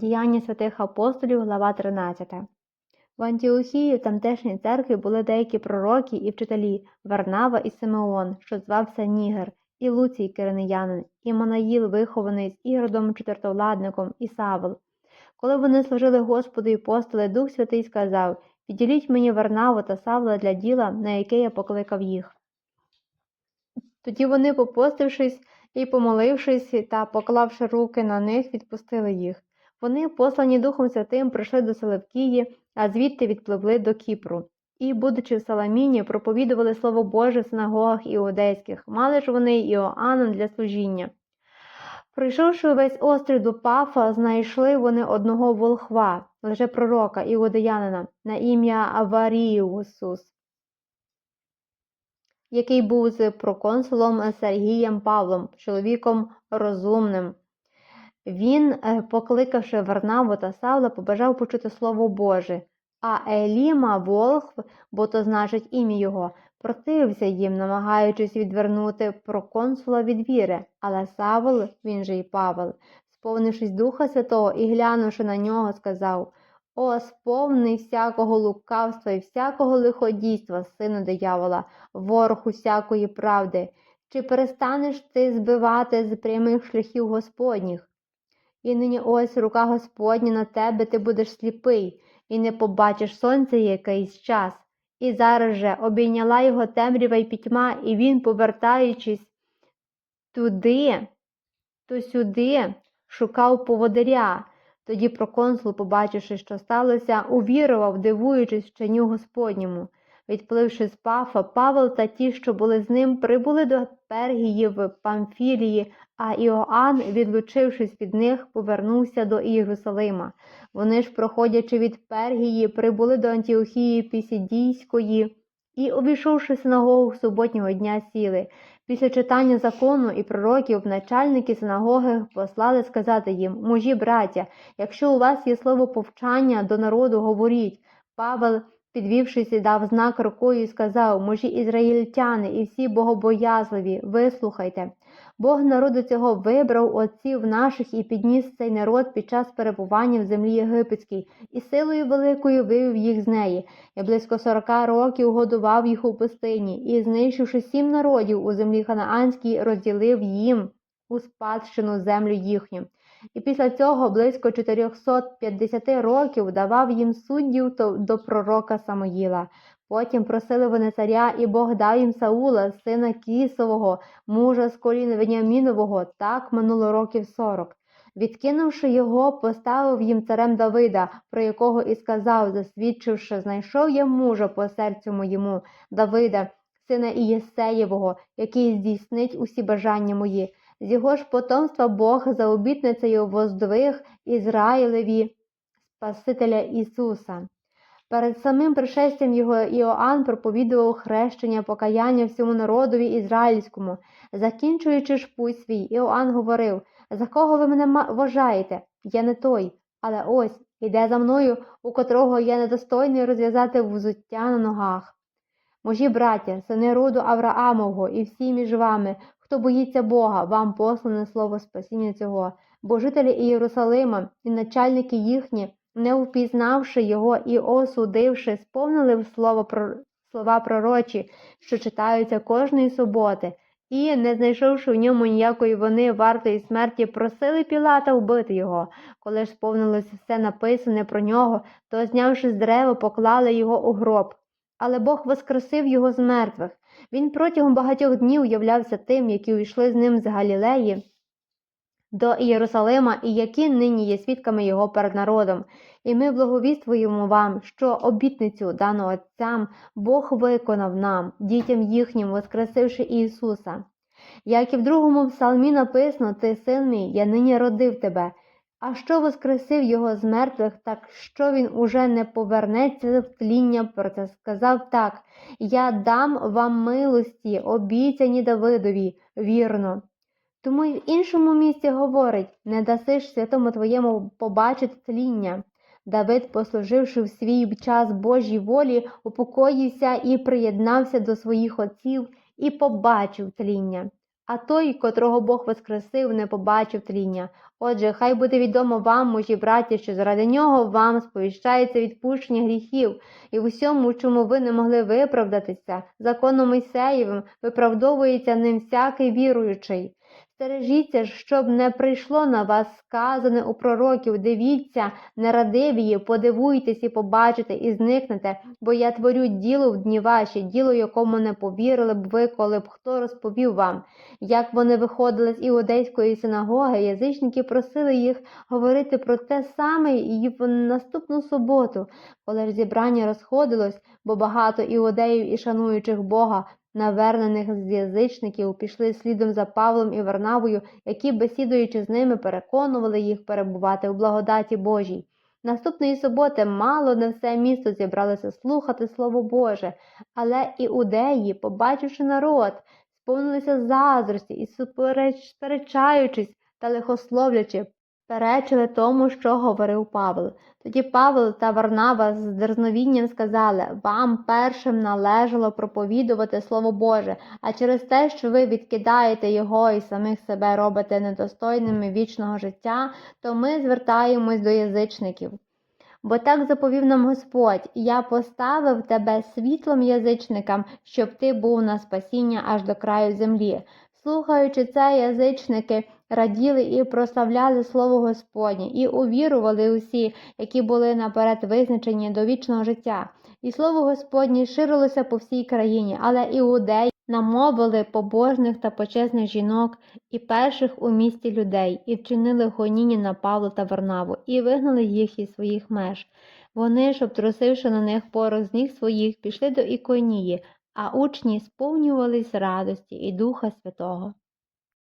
Діяння святих апостолів, глава 13. В Антіохії в тамтешній церкві були деякі пророки і вчителі Варнава і Симеон, що звався Нігер, і Луцій Киринеянин, і Манаїл, вихований з Іродом чотиртовладником, і Савл. Коли вони служили Господу і постили, Дух Святий сказав: Підділіть мені Варнаву та Савла для діла, на яке я покликав їх. Тоді вони, попостившись і помолившись та поклавши руки на них, відпустили їх. Вони, послані Духом Святим, прийшли до Селевкії, а звідти відпливли до Кіпру. І, будучи в Саламіні, проповідували Слово Боже в синагогах іудейських, мали ж вони Іоанном для служіння. Прийшовши весь острів до Пафа, знайшли вони одного волхва, лише пророка іудеянина, на ім'я Аваріусус, який був з проконсулом Сергієм Павлом, чоловіком розумним. Він, е, покликавши Варнаву та Савла, побажав почути Слово Боже, а Еліма, Волхв, бо то значить ім'я його, противився їм, намагаючись відвернути проконсула від віри, але Савл, він же й Павел, сповнившись Духа Святого і глянувши на нього, сказав О, сповний всякого лукавства і всякого лиходійства, сину диявола, ворог усякої правди, чи перестанеш ти збивати з прямих шляхів Господніх? І нині ось рука Господня на тебе ти будеш сліпий, і не побачиш сонця якийсь час. І зараз же обійняла його темрява й пітьма, і він, повертаючись туди, то сюди, шукав поводиря. Тоді проконсул, побачивши, що сталося, увірував, дивуючись вченню Господньому. Відпливши з Пафа, Павел та ті, що були з ним, прибули до Пергії в Памфілії, а Іоанн, відлучившись від них, повернувся до Єрусалима. Вони ж, проходячи від Пергії, прибули до Антіохії Пісідійської і, увійшовши синагогу суботнього дня, сіли. Після читання закону і пророків начальники синагоги послали сказати їм мужі, браття, якщо у вас є слово повчання до народу, говоріть. Павел Підвівшись, дав знак рукою і сказав мужі ізраїльтяни і всі богобоязливі, вислухайте. Бог народу цього вибрав отців наших і підніс цей народ під час перебування в землі єгипетській, і силою великою вивів їх з неї, і близько сорока років годував їх у пустині, і, знищивши сім народів у землі ханаанській, розділив їм у спадщину землю їхню. І після цього близько 450 років давав їм суддів до пророка Самоїла. Потім просили вони царя, і Бог дав їм Саула, сина Кісового, мужа з колін Веніамінового, так минуло років сорок. Відкинувши його, поставив їм царем Давида, про якого і сказав, засвідчивши, знайшов я мужа по серцю моєму, Давида, сина Ієсеєвого, який здійснить усі бажання мої. З його ж потомства Бог за обітницею воздвиг Ізраїлеві Спасителя Ісуса. Перед самим пришестям його Іоанн проповідував хрещення покаяння всьому народові ізраїльському. Закінчуючи ж путь свій, Іоанн говорив За кого ви мене вважаєте? Я не той, але ось іде за мною, у котрого я недостойний розв'язати взуття на ногах. Мужі браття, сини роду Авраамового і всі між вами, Хто боїться Бога, вам послане слово спасіння цього, бо жителі Ієрусалима і начальники їхні, не впізнавши його і осудивши, сповнили слово про слова пророчі, що читаються кожної суботи, і, не знайшовши в ньому ніякої вони вартої смерті, просили Пілата вбити його. Коли ж сповнилося все написане про нього, то, знявши з дерева, поклали його у гроб. Але Бог воскресив його з мертвих. Він протягом багатьох днів являвся тим, які увійшли з ним з Галілеї до Єрусалима і які нині є свідками його перед народом. І ми благовіствуємо вам, що обітницю дану Отцям Бог виконав нам, дітям їхнім, воскресивши Ісуса. Як і в другому псалмі написано, Ти, син мій, я нині родив тебе. А що воскресив його з мертвих, так що він уже не повернеться в тління, про це сказав так Я дам вам милості, обіцяні Давидові, вірно. Тому й в іншому місці говорить не дасиш святому твоєму побачити тління. Давид, послуживши в свій час Божій волі, упокоївся і приєднався до своїх отців і побачив тління. А той, котрого Бог воскресив, не побачив тління. Отже, хай буде відомо вам, мужі браті, що заради нього вам сповіщається відпущення гріхів, і в усьому, чому ви не могли виправдатися, законом Мойсеєвим виправдовується ним всякий віруючий. Стережіться ж, щоб не прийшло на вас сказане у пророків, дивіться, нерадивії, подивуйтесь і побачите, і зникнете, бо я творю діло в дні ваші, діло, якому не повірили б ви, коли б хто розповів вам. Як вони виходили з іудейської синагоги, язичники просили їх говорити про те саме і в наступну суботу, коли ж зібрання розходилось, бо багато іудеїв і шануючих Бога, навернених з язичників, пішли слідом за Павлом і Варнавою, які, бесідуючи з ними, переконували їх перебувати у благодаті Божій. Наступної суботи мало не все місто зібралося слухати Слово Боже, але іудеї, побачивши народ, сповнилися заздрості і, сперечаючись та лихословлячи, перечили тому, що говорив Павел. Тоді Павел та Варнава з дерзновінням сказали: Вам першим належало проповідувати Слово Боже, а через те, що ви відкидаєте його і самих себе робите недостойними вічного життя, то ми звертаємось до язичників. Бо так заповів нам Господь: Я поставив тебе світлом язичникам, щоб ти був на спасіння аж до краю землі. Слухаючи це, язичники раділи і прославляли слово Господнє, і увірували усі, які були наперед визначені до вічного життя. І слово Господнє ширилося по всій країні, але іудеї намовили побожних та почесних жінок і перших у місті людей, і вчинили гоніння на Павла та Варнаву, і вигнали їх із своїх меж. Вони ж, обтрусивши на них порох з ніг своїх, пішли до Іконії, а учні сповнювались радості і Духа Святого.